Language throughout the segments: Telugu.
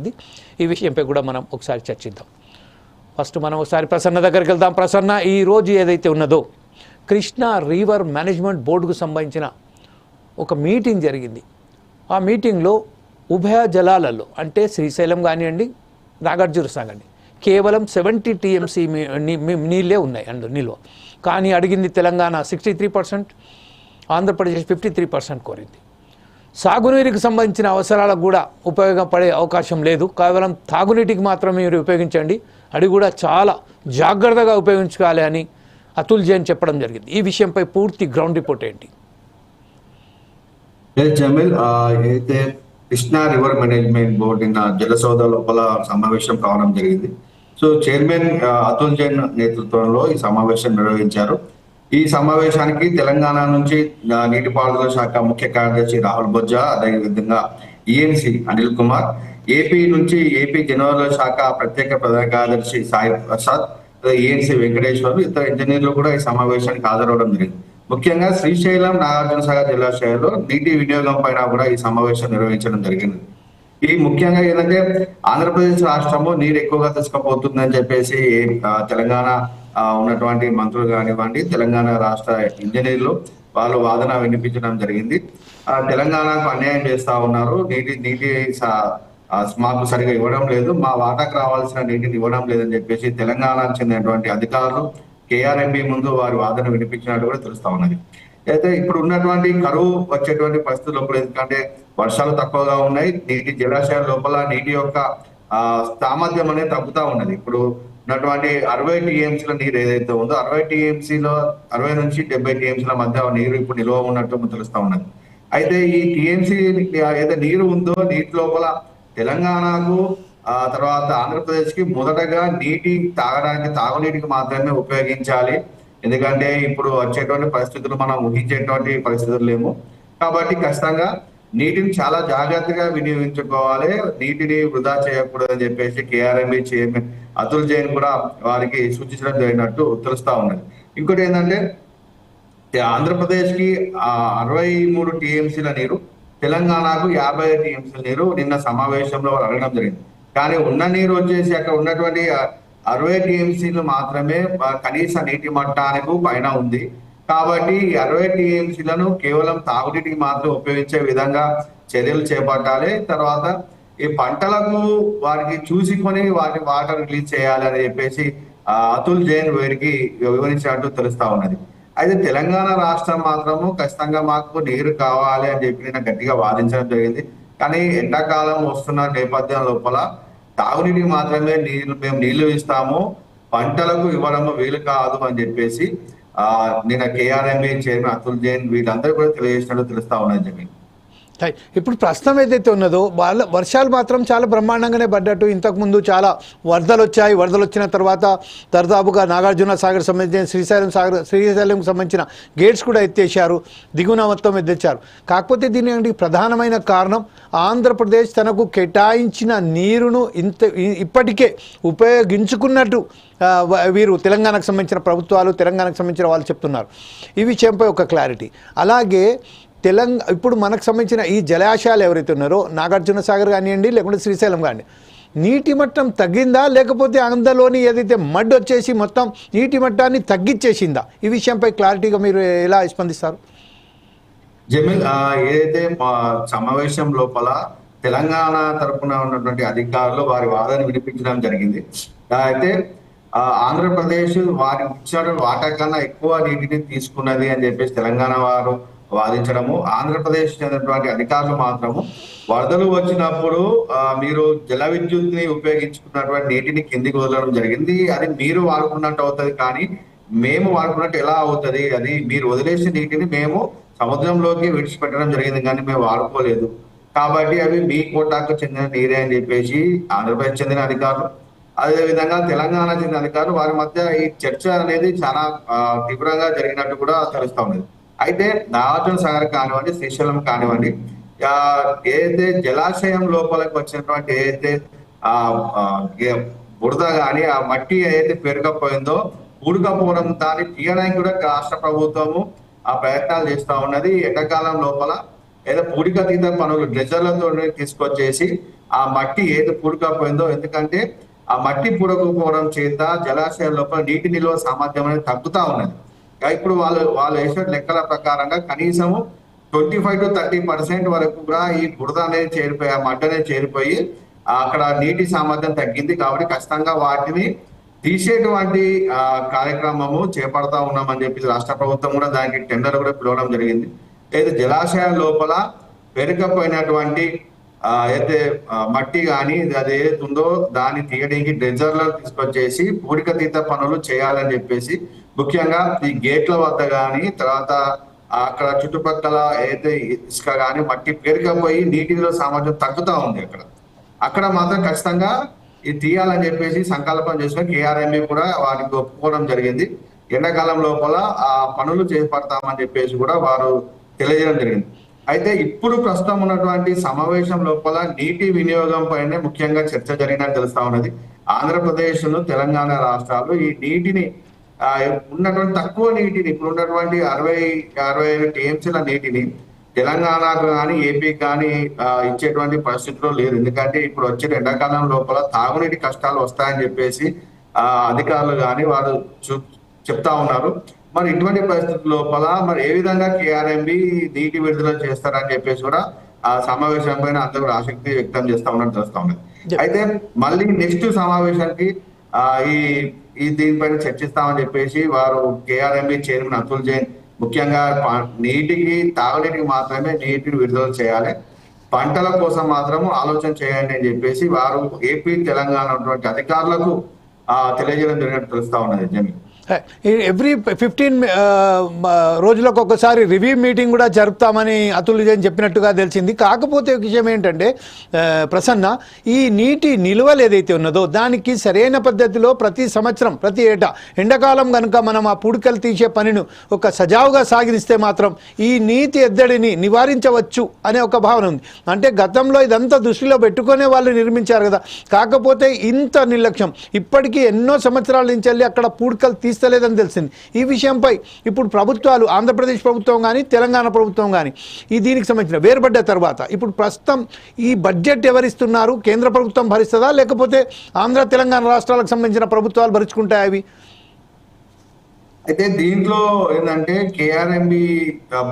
ఇది. ఈ విషయంపై కూడా మనం ఒకసారి చర్చిద్దాం. ఫస్ట్ మనం ఒకసారి ప్రసన్న దగ్గరికి వెళ్దాం. ప్రసన్న ఈ రోజు ఏదైతే ఉన్నదో కృష్ణా రివర్ మేనేజ్మెంట్ బోర్డుకు సంబంధించిన ఒక మీటింగ్ జరిగింది. ఆ మీటింగ్లో ఉభయ జలాలలో అంటే శ్రీశైలం కానివ్వండి నాగార్జున సాగండి కేవలం సెవెంటీ టీఎంసీ నీళ్ళే ఉన్నాయి అందులో నిల్వ కానీ అడిగింది Telangana sixty three percent Andhra Pradesh fifty three percent కోరింది. సాగునీరుకి సంబంధించిన అవసరాలకు కూడా ఉపయోగపడే అవకాశం లేదు. కేవలం తాగునీటికి మాత్రమే మీరు ఉపయోగించండి. అది కూడా చాలా జాగ్రత్తగా ఉపయోగించుకోవాలి అని అతుల్ జైన్ చెప్పడం జరిగింది. ఈ విషయంపై పూర్తి గ్రౌండ్ రిపోర్ట్ ఏంటి? జమీల్ అయితే కృష్ణా రివర్ మేనేజ్మెంట్ బోర్డు నిన్న జలసౌధ లోపల సమావేశం కావడం జరిగింది. సో చైర్మన్ అతుల్ జైన్ నేతృత్వంలో ఈ సమావేశం నిర్వహించారు. ఈ సమావేశానికి తెలంగాణ నుంచి నీటిపారుదల శాఖ ముఖ్య కార్యదర్శి రాహుల్ బొజ్జా అదేవిధంగా ఈఎన్సి అనిల్ కుమార్ ఏపీ నుంచి ఏపీ జనవరుల శాఖ ప్రత్యేక ప్రధాన కార్యదర్శి సాయి ప్రసాద్ ఈఎన్సి వెంకటేశ్వర్లు ఇతర ఇంజనీర్లు కూడా ఈ సమావేశానికి హాజరవడం జరిగింది. ముఖ్యంగా శ్రీశైలం నాగార్జున సాగర్ జలాశయాల్లో నీటి వినియోగం పైన కూడా ఈ సమావేశం నిర్వహించడం జరిగింది. ఈ ముఖ్యంగా ఏంటంటే ఆంధ్రప్రదేశ్ రాష్ట్రము నీరు ఎక్కువగా తీసుకుపోతుందని చెప్పేసి తెలంగాణ ఉన్నటువంటి మంత్రులు కానివ్వండి తెలంగాణ రాష్ట్ర ఇంజనీర్లు వాళ్ళు వాదన వినిపించడం జరిగింది. ఆ, తెలంగాణకు అన్యాయం చేస్తా ఉన్నారు. నీటి నీటి మాకు సరిగా ఇవ్వడం లేదు. మా వాటాకు రావాల్సిన నీటిని ఇవ్వడం లేదని చెప్పేసి తెలంగాణకు చెందినటువంటి అధికారులు కేఆర్ఎంబి ముందు వారి వాదన వినిపించినట్టు కూడా తెలుస్తా ఉన్నది. అయితే ఇప్పుడు ఉన్నటువంటి కరువు వచ్చేటువంటి పరిస్థితులు ఇప్పుడు ఎందుకంటే వర్షాలు తక్కువగా ఉన్నాయి. నీటి జలాశయాల లోపల నీటి యొక్క ఆ సామర్థ్యం అనేది తగ్గుతా ఉన్నది. ఇప్పుడు ఉన్నటువంటి అరవై టీఎంసీల నీరు ఏదైతే ఉందో అరవై టీఎంసీలో అరవై నుంచి డెబ్బై టీఎంసీల మధ్య నీరు ఇప్పుడు నిల్వ ఉన్నట్టు తెలుస్తా ఉన్నది. అయితే ఈ టీఎంసీ ఏదైతే నీరు ఉందో నీటి లోపల తెలంగాణకు ఆ తర్వాత ఆంధ్రప్రదేశ్కి మొదటగా నీటి తాగడానికి తాగునీటికి మాత్రమే ఉపయోగించాలి. ఎందుకంటే ఇప్పుడు వచ్చేటువంటి పరిస్థితులు మనం ఊహించేటువంటి పరిస్థితులు లేము కాబట్టి ఖచ్చితంగా నీటిని చాలా జాగ్రత్తగా వినియోగించుకోవాలి. నీటిని వృధా చేయకూడదు అని చెప్పేసి కేఆర్ఎంబి చైర్మన్ అతుల్ జైన్ కూడా వారికి సూచించడం జరిగినట్టు తెలుస్తా ఉన్నది. ఇంకోటి ఏంటంటే ఆంధ్రప్రదేశ్కి అరవై మూడు టీఎంసీల నీరు తెలంగాణకు యాభై టీఎంసీల నీరు నిన్న సమావేశంలో వాళ్ళు అడగడం జరిగింది. కానీ ఉన్న నీరు వచ్చేసి అక్కడ ఉన్నటువంటి అరవై టీఎంసీలు మాత్రమే కనీస నీటి మట్టానికి పైన ఉంది. కాబట్టి అరవై టీఎంసీలను కేవలం తాగునీటికి మాత్రం ఉపయోగించే విధంగా చర్యలు చేపట్టాలి. తర్వాత ఈ పంటలకు వారికి చూసుకొని వాటి వాటర్ రిలీజ్ చేయాలి అని చెప్పేసి అతుల్ జైన్ వీరికి వివరించినట్టు తెలుస్తా ఉన్నది. అయితే తెలంగాణ రాష్ట్రం మాత్రము ఖచ్చితంగా మాకు నీరు కావాలి అని చెప్పి నేను గట్టిగా వాదించడం జరిగింది. కానీ ఎండాకాలం వస్తున్న నేపథ్యం లోపల తాగునీటికి మాత్రమే నీళ్ళు మేము నీళ్ళు ఇస్తాము పంటలకు ఇవ్వడము వీలు కాదు అని చెప్పేసి నిన్న కేఆర్ఎంఏ చైర్మన్ అతుల్ జైన్ వీళ్ళందరూ కూడా తెలియజేసినట్టు తెలుస్తా ఉన్నది జమీన్. రైట్. ఇప్పుడు ప్రస్తుతం ఏదైతే ఉన్నదో వాళ్ళ వర్షాలు మాత్రం చాలా బ్రహ్మాండంగానే పడ్డట్టు. ఇంతకుముందు చాలా వరదలు వచ్చాయి. వరదలు వచ్చిన తర్వాత దర్దాపుగా నాగార్జున సాగర్ సంబంధించిన శ్రీశైలం సాగర్ శ్రీశైలంకి సంబంధించిన గేట్స్ కూడా ఎత్తేసారు దిగువన మొత్తం ఎత్తేచ్చారు కాకపోతే దీనికి ప్రధానమైన కారణం ఆంధ్రప్రదేశ్ తనకు కేటాయించిన నీరును ఇంత ఇప్పటికే ఉపయోగించుకున్నట్టు వ- వీరు తెలంగాణకు సంబంధించిన ప్రభుత్వాలు తెలంగాణకు సంబంధించిన వాళ్ళు చెప్తున్నారు. ఈ విషయంపై ఒక క్లారిటీ. అలాగే తెలంగాణ ఇప్పుడు మనకు సంబంధించిన ఈ జలాశయాలు ఎవరైతే ఉన్నారో నాగార్జున సాగర్ కానివ్వండి లేకుంటే శ్రీశైలం కానివ్వండి నీటి మట్టం తగ్గిందా లేకపోతే అందులోని ఏదైతే మడ్ వచ్చేసి మొత్తం నీటి మట్టాన్ని తగ్గించేసిందా? ఈ విషయంపై క్లారిటీగా మీరు ఎలా స్పందిస్తారు? జమీల్ ఏదైతే సమావేశం లోపల తెలంగాణ తరపున ఉన్నటువంటి అధికారులు వారి వాదన వినిపించడం జరిగింది. అయితే ఆ, ఆంధ్రప్రదేశ్ వారి ఇచ్చిన వాటా కన్నా ఎక్కువ నీటిని తీసుకున్నది అని చెప్పేసి తెలంగాణ వారు వాదించడము. ఆంధ్రప్రదేశ్ చెందినటువంటి అధికారులు మాత్రము వరదలు వచ్చినప్పుడు మీరు జల విద్యుత్ని ఉపయోగించుకున్నటువంటి నీటిని కిందికి వదలడం జరిగింది. అది మీరు వాడుకున్నట్టు అవుతుంది కానీ మేము వాడుకున్నట్టు ఎలా అవుతుంది? అది మీరు వదిలేసిన నీటిని మేము సముద్రంలోకి విడిచిపెట్టడం జరిగింది కానీ మేము వాడుకోలేదు. కాబట్టి అవి మీ కోటాకు చెందిన నీరే అని చెప్పేసి ఆంధ్రప్రదేశ్ చెందిన అధికారులు అదే విధంగా తెలంగాణ చెందిన అధికారులు వారి మధ్య ఈ చర్చ అనేది చాలా తీవ్రంగా జరిగినట్టు కూడా తెలుస్తా ఉన్నది. అయితే నాగార్జున సాగర్ కానివ్వండి శ్రీశైలం కానివ్వండి ఆ, ఏదైతే జలాశయం లోపలికి వచ్చినటువంటి ఏదైతే ఆ బురద గాని ఆ మట్టి ఏదైతే పెరగకపోయిందో ఊడకపోవడం దాన్ని తీయడానికి కూడా రాష్ట్ర ప్రభుత్వము ఆ ప్రయత్నాలు చేస్తా ఉన్నది. ఎండాకాలం లోపల ఏదో పూడికతీత పనులు డ్రెజర్లతో తీసుకొచ్చేసి ఆ మట్టి ఏది పూడకపోయిందో ఎందుకంటే ఆ మట్టి పూడకపోవడం చేత జలాశయం లోపల నీటి నిల్వ సామర్థ్యం అనేది తగ్గుతా ఉన్నది. ఇప్పుడు వాళ్ళు వాళ్ళు వేసిన లెక్కల ప్రకారంగా కనీసము twenty five to thirty percent వరకు కూడా ఈ బురద అనేది చేరిపోయి ఆ మట్టి అనేది చేరిపోయి అక్కడ నీటి సామర్థ్యం తగ్గింది కాబట్టి ఖచ్చితంగా వాటిని తీసేటువంటి కార్యక్రమము చేపడతా ఉన్నామని చెప్పి రాష్ట్ర ప్రభుత్వం కూడా దానికి టెండర్ కూడా పిలవడం జరిగింది. అయితే జలాశయాల లోపల పెరగపోయినటువంటి అయితే మట్టి కానీ అది ఏదైతే ఉందో దాన్ని తీయడానికి డ్రెజర్లను తీసుకొచ్చేసి పూడికతీత పనులు చేయాలని చెప్పేసి ముఖ్యంగా ఈ గేట్ల వద్ద కానీ తర్వాత అక్కడ చుట్టుపక్కల ఏదైతే ఇసుక కానీ మట్టి పేరుకపోయి నీటిలో సామర్థ్యం తగ్గుతూ ఉంది అక్కడ. అక్కడ మాత్రం ఖచ్చితంగా ఇది తీయాలని చెప్పేసి సంకల్పం చేసుకుని కేఆర్ఎంఏ కూడా వారికి ఒప్పుకోవడం జరిగింది. ఎండాకాలం లోపల ఆ పనులు చేపడతామని చెప్పేసి కూడా వారు తెలియజేయడం జరిగింది. అయితే ఇప్పుడు ప్రస్తుతం ఉన్నటువంటి సమావేశం లోపల నీటి వినియోగం పైనే ముఖ్యంగా చర్చ జరిగినట్టు తెలుస్తా ఉన్నది. ఆంధ్రప్రదేశ్ తెలంగాణ రాష్ట్రాలు ఈ నీటిని ఉన్నటువంటి తక్కువ నీటిని ఇప్పుడు ఉన్నటువంటి అరవై అరవై ఐదు టీఎంసీల నీటిని తెలంగాణకు కానీ ఏపీకి కానీ ఇచ్చేటువంటి పరిస్థితులు లేరు ఎందుకంటే ఇప్పుడు వచ్చే ఎండాకాలం లోపల తాగునీటి కష్టాలు వస్తాయని చెప్పేసి ఆ అధికారులు కానీ వారు చూ- చెప్తా ఉన్నారు. మరి ఇటువంటి పరిస్థితుల లోపల మరి ఏ విధంగా కేఆర్ఎంబి నీటి విడుదల చేస్తారని చెప్పేసి కూడా ఆ సమావేశం పైన అందరూ కూడా ఆసక్తి వ్యక్తం చేస్తా ఉన్నట్టు తెలుస్తా ఉన్నది. అయితే మళ్ళీ నెక్స్ట్ సమావేశానికి ఆ ఈ ఈ దీనిపైన చర్చిస్తామని చెప్పేసి వారు కేఆర్ఎంబి చైర్మన్ అతుల్ జైన్ ముఖ్యంగా నీటికి తాగునీటికి మాత్రమే నీటిని విడుదల చేయాలి. పంటల కోసం మాత్రం ఆలోచన చేయండి అని చెప్పేసి వారు ఏపీ తెలంగాణ ఉన్నటువంటి అధికారులకు తెలియజేయడం జరిగినట్టు తెలుస్తా ఉన్నది. జమీన్ ఎవ్రీ ఫిఫ్టీన్ రోజులకు ఒకసారి రివ్యూ మీటింగ్ కూడా జరుపుతామని అతుల్ జైన్ చెప్పినట్టుగా తెలిసింది. కాకపోతే ఒక విషయం ఏంటంటే ప్రసన్న ఈ నీటి నిల్వలు ఏదైతే ఉన్నదో దానికి సరైన పద్ధతిలో ప్రతి సంవత్సరం ప్రతి ఏటా ఎండాకాలం కనుక మనం ఆ పుడికలు తీసే పనిని ఒక సజావుగా సాగిస్తే మాత్రం ఈ నీటి ఎద్దడిని నివారించవచ్చు అనే ఒక భావన ఉంది. అంటే గతంలో ఇదంతా దృష్టిలో పెట్టుకునే వాళ్ళు నిర్మించారు కదా. కాకపోతే ఇంత నిర్లక్ష్యం. ఇప్పటికీ ఎన్నో సంవత్సరాల నుంచి వెళ్ళి అక్కడ పూడికలు తీస్తలేదని తెలిసింది. ఈ విషయంపై ఇప్పుడు ప్రభుత్వాలు ఆంధ్రప్రదేశ్ ప్రభుత్వం కానీ తెలంగాణ ప్రభుత్వం కానీ ఈ దీనికి సంబంధించిన వేరుపడ్డ తర్వాత ఇప్పుడు ప్రస్తుతం ఈ బడ్జెట్ ఎవరిస్తున్నారు? కేంద్ర ప్రభుత్వం భరిస్తుందా? లేకపోతే ఆంధ్ర తెలంగాణ రాష్ట్రాలకు సంబంధించిన ప్రభుత్వాలు భరించుకుంటాయి అవి? అయితే దీంట్లో ఏంటంటే కేఆర్ఎంబి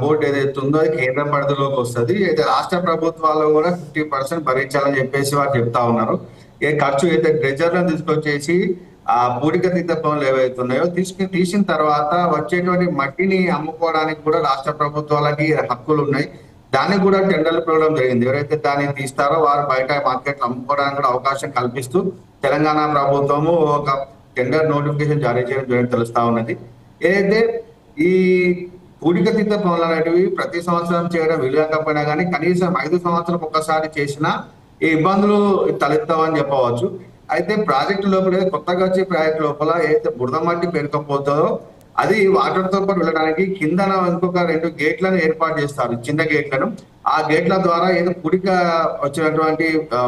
బోర్డు ఏదైతే ఉందో అది కేంద్ర పరిధిలోకి వస్తుంది. అయితే రాష్ట్ర ప్రభుత్వాలు కూడా ఫిఫ్టీ పర్సెంట్ భరించాలని చెప్పేసి వారు చెప్తా ఉన్నారు. ఏ ఖర్చు అయితే డ్రెజర్లను తీసుకొచ్చేసి ఆ పూడికతీత పనులు ఏవైతే ఉన్నాయో తీసుకుని తీసిన తర్వాత వచ్చేటువంటి మట్టిని అమ్ముకోవడానికి కూడా రాష్ట్ర ప్రభుత్వాలకి హక్కులు ఉన్నాయి దానికి కూడా టెండర్లు పిలవడం జరిగింది. ఎవరైతే దాన్ని తీస్తారో వారు బయట మార్కెట్ అమ్ముకోవడానికి కూడా అవకాశం కల్పిస్తూ తెలంగాణ ప్రభుత్వము ఒక టెండర్ నోటిఫికేషన్ జారీ చేయడం జరిగింది తెలుస్తా ఉన్నది. ఏదైతే ఈ పూడికతీత పనులు అనేటివి ప్రతి సంవత్సరం చేయడం విలువకపోయినా కానీ కనీసం ఐదు సంవత్సరం ఒక్కసారి చేసినా ఈ ఇబ్బందులు తలెత్తామని చెప్పవచ్చు. అయితే ప్రాజెక్టు లోపల కొత్తగా వచ్చే ప్రాజెక్ట్ లోపల ఏదైతే బురద మట్టి పెరుకపోతుందో అది వాటర్తో పాటు వెళ్ళడానికి కిందన ఇంకొక రెండు గేట్లను ఏర్పాటు చేస్తారు చిన్న గేట్లను ఆ గేట్ల ద్వారా ఏదో పుడిక వచ్చినటువంటి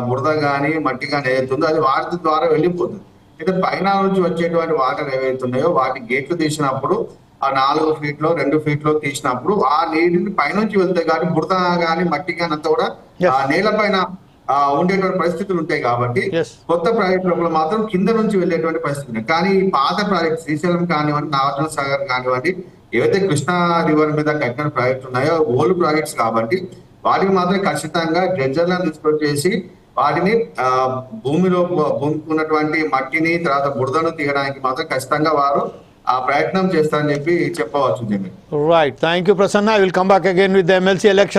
బురద గాని మట్టి గాని ఏదైతే ఉందో అది వాటి ద్వారా వెళ్ళిపోతుంది అయితే పైన నుంచి వచ్చేటువంటి వాటర్ ఏవైతే ఉన్నాయో వాటి గేట్లు తీసినప్పుడు ఆ నాలుగు ఫీట్లో రెండు ఫీట్లో తీసినప్పుడు ఆ నీటిని పైనుంచి వెళ్తాయి కాబట్టి బురద గాని మట్టి గాని అంతా కూడా. ఆ నేల పైన ఉండేటువంటి పరిస్థితులు ఉంటాయి కాబట్టి. కొత్త ప్రాజెక్ట్ లోపల మాత్రం కింద నుంచి వెళ్ళేటువంటి పరిస్థితి. కానీ పాత ప్రాజెక్ట్ శ్రీశైలం కానివ్వండి నాగార్జున సాగర్ కానివ్వండి ఏవైతే కృష్ణా రివర్ మీద కట్టిన ప్రాజెక్ట్ ఉన్నాయో ఓల్డ్ ప్రాజెక్ట్స్ కాబట్టి వాటికి మాత్రం ఖచ్చితంగా డ్రెజర్లను తీసుకొచ్చేసి వాటిని భూమిలో భూమికి ఉన్నటువంటి మట్టిని తర్వాత బురదను తీయడానికి మాత్రం ఖచ్చితంగా వారు ఆ ప్రయత్నం చేస్తారని చెప్పి చెప్పవచ్చు right thank you Prasanna I will come back again with the MLC election